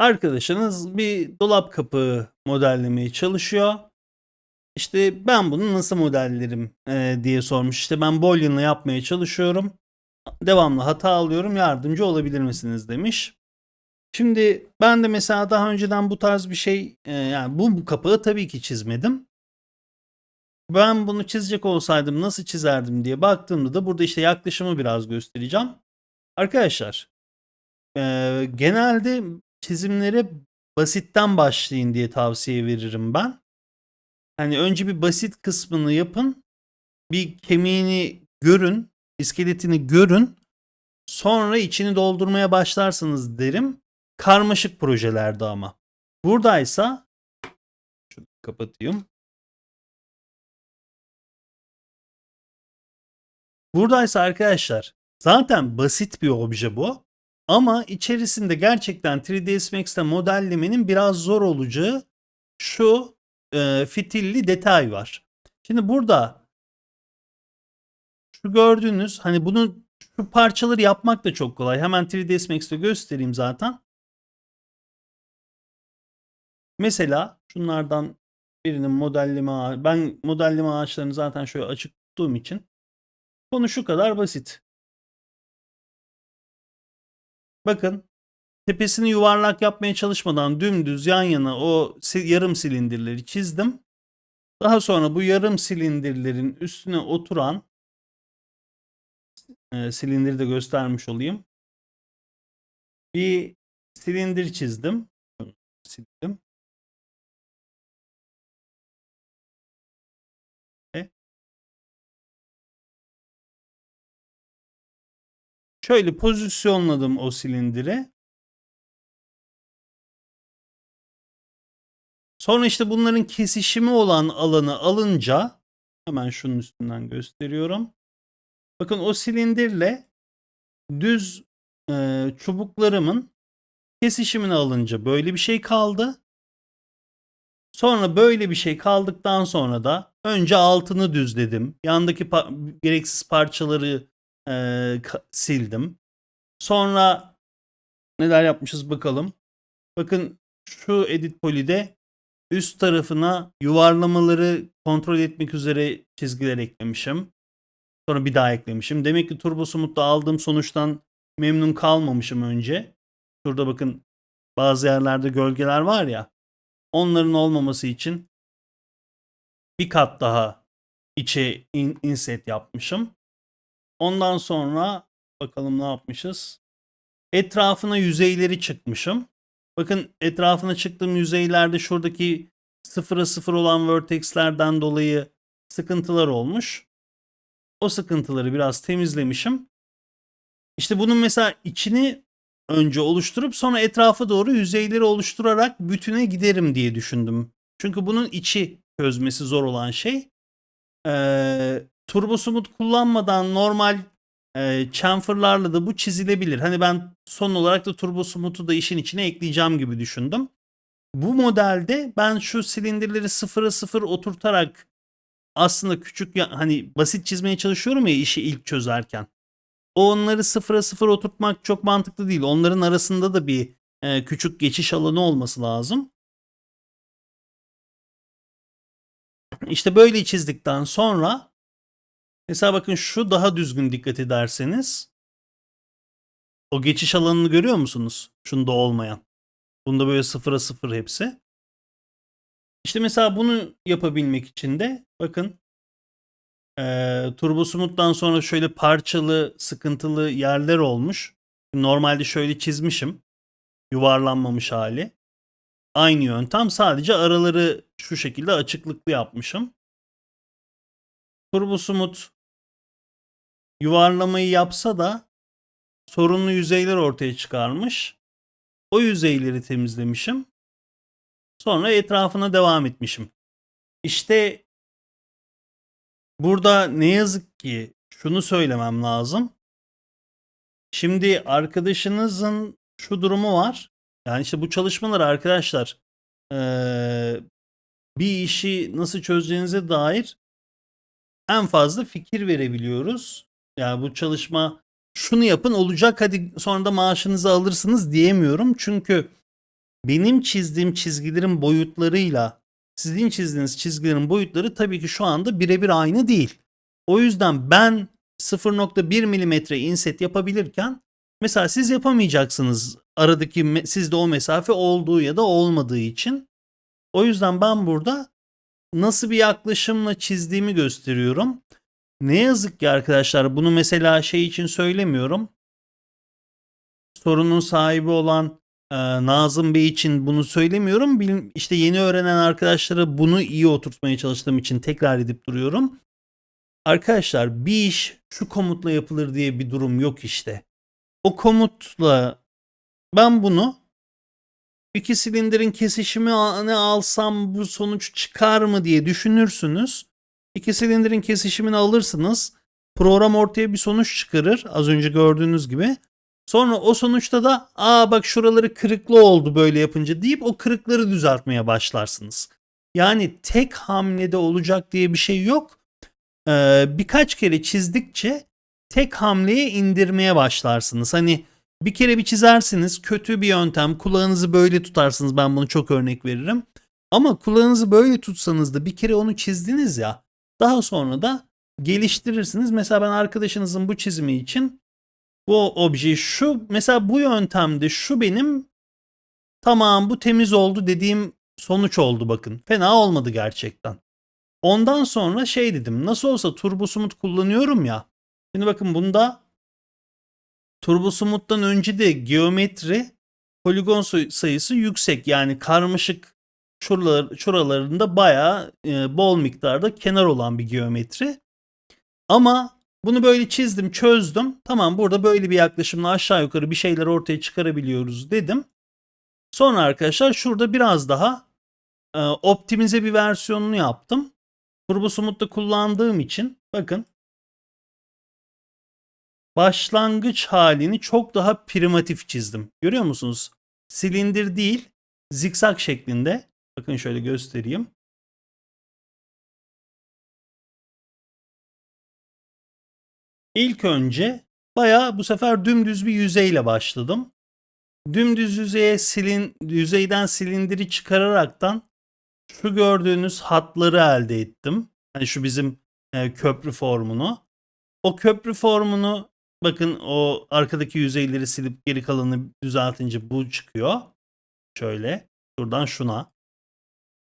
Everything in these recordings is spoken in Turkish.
Arkadaşınız bir dolap kapağı modellemeye çalışıyor. İşte ben bunu nasıl modellerim e, diye sormuş. İşte ben Boolean'la yapmaya çalışıyorum. Devamlı hata alıyorum. Yardımcı olabilir misiniz demiş. Şimdi ben de mesela daha önceden bu tarz bir şey e, yani bu, bu kapağı tabii ki çizmedim. Ben bunu çizecek olsaydım nasıl çizerdim diye baktığımda da burada işte yaklaşımı biraz göstereceğim. Arkadaşlar e, genelde çizimlere basitten başlayın diye tavsiye veririm ben. Hani önce bir basit kısmını yapın. Bir kemiğini görün, iskeletini görün. Sonra içini doldurmaya başlarsınız derim. Karmaşık projelerde ama. Buradaysa şunu kapatayım. Buradaysa arkadaşlar zaten basit bir obje bu. Ama içerisinde gerçekten 3ds Max'te modellemenin biraz zor olacağı şu e, fitilli detay var. Şimdi burada şu gördüğünüz hani bunu şu parçaları yapmak da çok kolay. Hemen 3ds Max'te göstereyim zaten. Mesela şunlardan birinin modelleme ağa- ben modelleme ağaçlarını zaten şöyle açık tuttuğum için konu şu kadar basit. Bakın tepesini yuvarlak yapmaya çalışmadan dümdüz yan yana o yarım silindirleri çizdim. Daha sonra bu yarım silindirlerin üstüne oturan e, silindiri de göstermiş olayım. Bir silindir çizdim. Sildim. Şöyle pozisyonladım o silindiri. Sonra işte bunların kesişimi olan alanı alınca hemen şunun üstünden gösteriyorum. Bakın o silindirle düz e, çubuklarımın kesişimini alınca böyle bir şey kaldı. Sonra böyle bir şey kaldıktan sonra da önce altını düzledim. Yandaki pa- gereksiz parçaları e, sildim. Sonra neler yapmışız bakalım. Bakın şu edit poly'de üst tarafına yuvarlamaları kontrol etmek üzere çizgiler eklemişim. Sonra bir daha eklemişim. Demek ki Turbo Smooth'ta aldığım sonuçtan memnun kalmamışım önce. Şurada bakın bazı yerlerde gölgeler var ya. Onların olmaması için bir kat daha içe in- inset yapmışım. Ondan sonra bakalım ne yapmışız. Etrafına yüzeyleri çıkmışım. Bakın etrafına çıktığım yüzeylerde şuradaki sıfıra sıfır olan vertexlerden dolayı sıkıntılar olmuş. O sıkıntıları biraz temizlemişim. İşte bunun mesela içini önce oluşturup sonra etrafa doğru yüzeyleri oluşturarak bütüne giderim diye düşündüm. Çünkü bunun içi çözmesi zor olan şey. Ee, Turbo Smooth kullanmadan normal e, chamferlarla da bu çizilebilir. Hani ben son olarak da Turbo Smooth'u da işin içine ekleyeceğim gibi düşündüm. Bu modelde ben şu silindirleri sıfıra sıfır oturtarak aslında küçük hani basit çizmeye çalışıyorum ya işi ilk çözerken. Onları sıfıra sıfır oturtmak çok mantıklı değil. Onların arasında da bir e, küçük geçiş alanı olması lazım. İşte böyle çizdikten sonra mesela bakın şu daha düzgün dikkat ederseniz o geçiş alanını görüyor musunuz? Şunda olmayan. Bunda böyle sıfıra sıfır hepsi. İşte mesela bunu yapabilmek için de bakın eee Turbo Smooth'tan sonra şöyle parçalı, sıkıntılı yerler olmuş. Normalde şöyle çizmişim. Yuvarlanmamış hali. Aynı yöntem sadece araları şu şekilde açıklıklı yapmışım. Turbo Smooth yuvarlamayı yapsa da sorunlu yüzeyler ortaya çıkarmış. O yüzeyleri temizlemişim. Sonra etrafına devam etmişim. İşte burada ne yazık ki şunu söylemem lazım. Şimdi arkadaşınızın şu durumu var. Yani işte bu çalışmalar arkadaşlar eee, bir işi nasıl çözeceğinize dair en fazla fikir verebiliyoruz. Yani bu çalışma şunu yapın olacak hadi sonra da maaşınızı alırsınız diyemiyorum. Çünkü benim çizdiğim çizgilerin boyutlarıyla sizin çizdiğiniz çizgilerin boyutları tabii ki şu anda birebir aynı değil. O yüzden ben 0.1 milimetre inset yapabilirken mesela siz yapamayacaksınız aradaki sizde o mesafe olduğu ya da olmadığı için. O yüzden ben burada nasıl bir yaklaşımla çizdiğimi gösteriyorum. Ne yazık ki arkadaşlar bunu mesela şey için söylemiyorum. Sorunun sahibi olan e, Nazım Bey için bunu söylemiyorum. Bil- İşte yeni öğrenen arkadaşlara bunu iyi oturtmaya çalıştığım için tekrar edip duruyorum. Arkadaşlar bir iş şu komutla yapılır diye bir durum yok işte. O komutla ben bunu iki silindirin kesişimi ne alsam bu sonuç çıkar mı diye düşünürsünüz. İki silindirin kesişimini alırsınız. Program ortaya bir sonuç çıkarır az önce gördüğünüz gibi. Sonra o sonuçta da aa bak şuraları kırıklı oldu böyle yapınca deyip o kırıkları düzeltmeye başlarsınız. Yani tek hamlede olacak diye bir şey yok. Ee, birkaç kere çizdikçe tek hamleye indirmeye başlarsınız. Hani bir kere bir çizersiniz kötü bir yöntem kulağınızı böyle tutarsınız ben bunu çok örnek veririm. Ama kulağınızı böyle tutsanız da bir kere onu çizdiniz ya daha sonra da geliştirirsiniz. Mesela ben arkadaşınızın bu çizimi için bu objeyi şu mesela bu yöntemde şu benim tamam bu temiz oldu dediğim sonuç oldu bakın. Fena olmadı gerçekten. Ondan sonra şey dedim nasıl olsa Turbo Smooth kullanıyorum ya. Şimdi bakın bunda Turbo Smooth'tan önce de geometri poligon say- sayısı yüksek. Yani karmaşık şuralar, şuralarında bayağı e, bol miktarda kenar olan bir geometri. Ama bunu böyle çizdim, çözdüm. Tamam burada böyle bir yaklaşımla aşağı yukarı bir şeyler ortaya çıkarabiliyoruz dedim. Sonra arkadaşlar şurada biraz daha e, optimize bir versiyonunu yaptım. Turbo Smooth'ta kullandığım için bakın başlangıç halini çok daha primitif çizdim. Görüyor musunuz? Silindir değil, zikzak şeklinde. Bakın şöyle göstereyim. İlk önce bayağı bu sefer dümdüz bir yüzeyle başladım. Dümdüz yüzeye silin, yüzeyden silindiri çıkararaktan şu gördüğünüz hatları elde ettim. Hani şu bizim e, köprü formunu. O köprü formunu bakın o arkadaki yüzeyleri silip geri kalanını düzeltince bu çıkıyor. Şöyle şuradan şuna.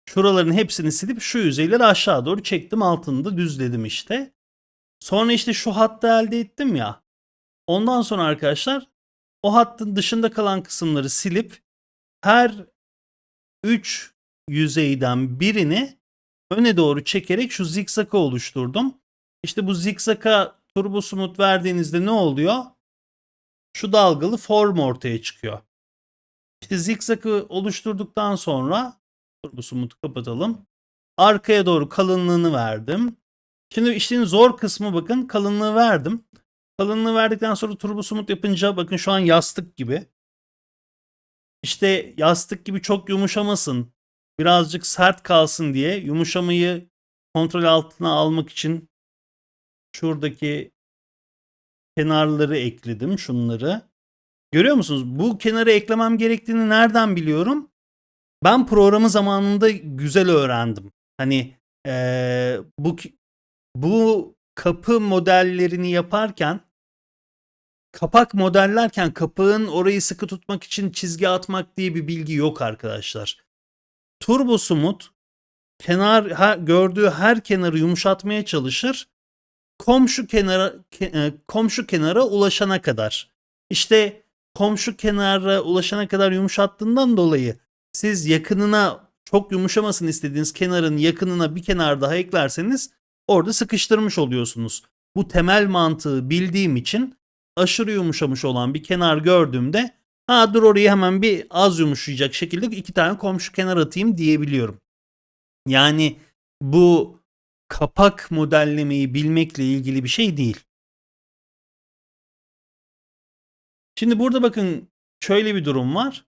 Şuraların hepsini silip şu yüzeyleri aşağı doğru çektim altını da düzledim işte. Sonra işte şu hattı elde ettim ya. Ondan sonra arkadaşlar o hattın dışında kalan kısımları silip her 3 yüzeyden birini öne doğru çekerek şu zikzakı oluşturdum. İşte bu zikzaka turbo smooth verdiğinizde ne oluyor? Şu dalgalı form ortaya çıkıyor. İşte zikzakı oluşturduktan sonra turbo smooth'u kapatalım. Arkaya doğru kalınlığını verdim. Şimdi işin zor kısmı bakın kalınlığı verdim. Kalınlığı verdikten sonra turbo smooth yapınca bakın şu an yastık gibi. İşte yastık gibi çok yumuşamasın. Birazcık sert kalsın diye yumuşamayı kontrol altına almak için şuradaki kenarları ekledim şunları. Görüyor musunuz? Bu kenarı eklemem gerektiğini nereden biliyorum? Ben programı zamanında güzel öğrendim. Hani ee, bu bu kapı modellerini yaparken kapak modellerken kapağın orayı sıkı tutmak için çizgi atmak diye bir bilgi yok arkadaşlar. Turbo Smooth kenar ha, gördüğü her kenarı yumuşatmaya çalışır. Komşu kenara ke, e, komşu kenara ulaşana kadar. İşte komşu kenara ulaşana kadar yumuşattığından dolayı siz yakınına çok yumuşamasın istediğiniz kenarın yakınına bir kenar daha eklerseniz orada sıkıştırmış oluyorsunuz. Bu temel mantığı bildiğim için aşırı yumuşamış olan bir kenar gördüğümde ha dur orayı hemen bir az yumuşayacak şekilde iki tane komşu kenar atayım diyebiliyorum. Yani bu kapak modellemeyi bilmekle ilgili bir şey değil. Şimdi burada bakın şöyle bir durum var.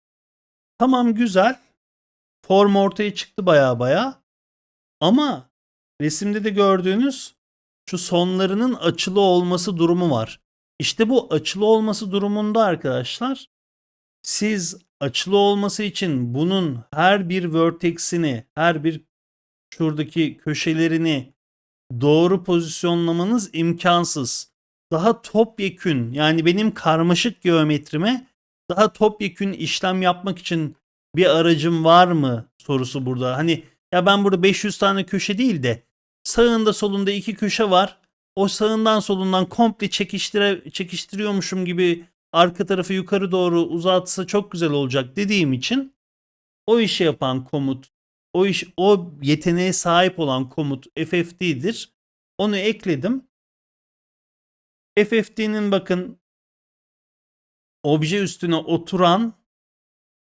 Tamam güzel. Form ortaya çıktı baya baya. Ama resimde de gördüğünüz şu sonlarının açılı olması durumu var. İşte bu açılı olması durumunda arkadaşlar siz açılı olması için bunun her bir vertex'ini, her bir şuradaki köşelerini doğru pozisyonlamanız imkansız. Daha topyekün yani benim karmaşık geometrime daha topyekün işlem yapmak için bir aracım var mı sorusu burada. Hani ya ben burada 500 tane köşe değil de sağında solunda iki köşe var. O sağından solundan komple çekiştire, çekiştiriyormuşum gibi arka tarafı yukarı doğru uzatsa çok güzel olacak dediğim için o işi yapan komut, o iş o yeteneğe sahip olan komut FFT'dir. Onu ekledim. FFT'nin bakın obje üstüne oturan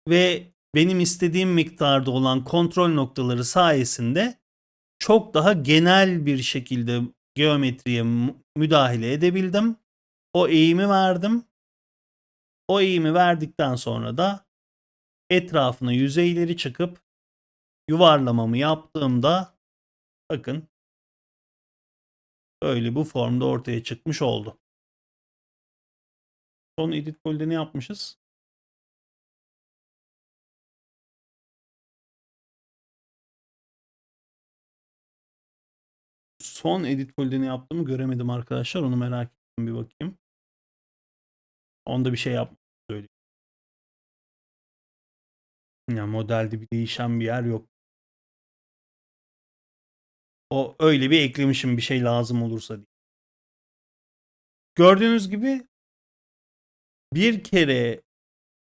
ve benim istediğim miktarda olan kontrol noktaları sayesinde çok daha genel bir şekilde geometriye müdahale edebildim. O eğimi verdim. O eğimi verdikten sonra da etrafına yüzeyleri çıkıp yuvarlamamı yaptığımda bakın böyle bu formda ortaya çıkmış oldu. Son edit golde ne yapmışız? Son edit golde ne yaptığımı göremedim arkadaşlar. Onu merak ettim bir bakayım. Onda bir şey yapmadım söyleyeyim. Ya modelde bir değişen bir yer yok. O öyle bir eklemişim bir şey lazım olursa diye. Gördüğünüz gibi bir kere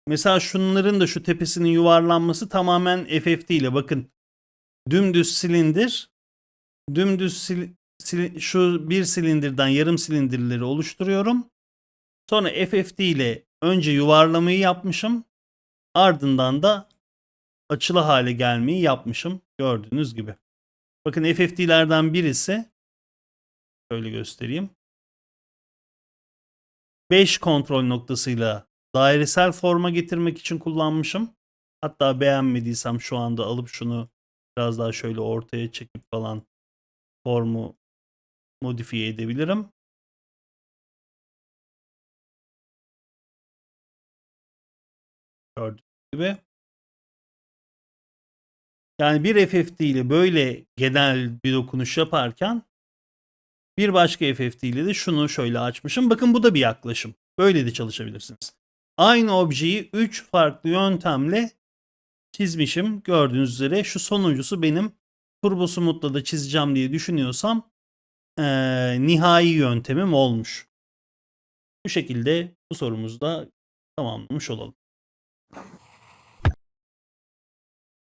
mesela şunların da şu tepesinin yuvarlanması tamamen FFT ile bakın dümdüz silindir dümdüz sil- sil- şu bir silindirden yarım silindirleri oluşturuyorum. Sonra FFT ile önce yuvarlamayı yapmışım. Ardından da açılı hale gelmeyi yapmışım. Gördüğünüz gibi. Bakın FFT'lerden birisi şöyle göstereyim. 5 kontrol noktasıyla dairesel forma getirmek için kullanmışım. Hatta beğenmediysem şu anda alıp şunu biraz daha şöyle ortaya çekip falan formu modifiye edebilirim. Gördüğünüz gibi. Yani bir FFT ile böyle genel bir dokunuş yaparken bir başka FFT ile de şunu şöyle açmışım. Bakın bu da bir yaklaşım. Böyle de çalışabilirsiniz. Aynı objeyi 3 farklı yöntemle çizmişim. Gördüğünüz üzere şu sonuncusu benim Turbo Smooth'la da çizeceğim diye düşünüyorsam eee, nihai yöntemim olmuş. Bu şekilde bu sorumuzu da tamamlamış olalım.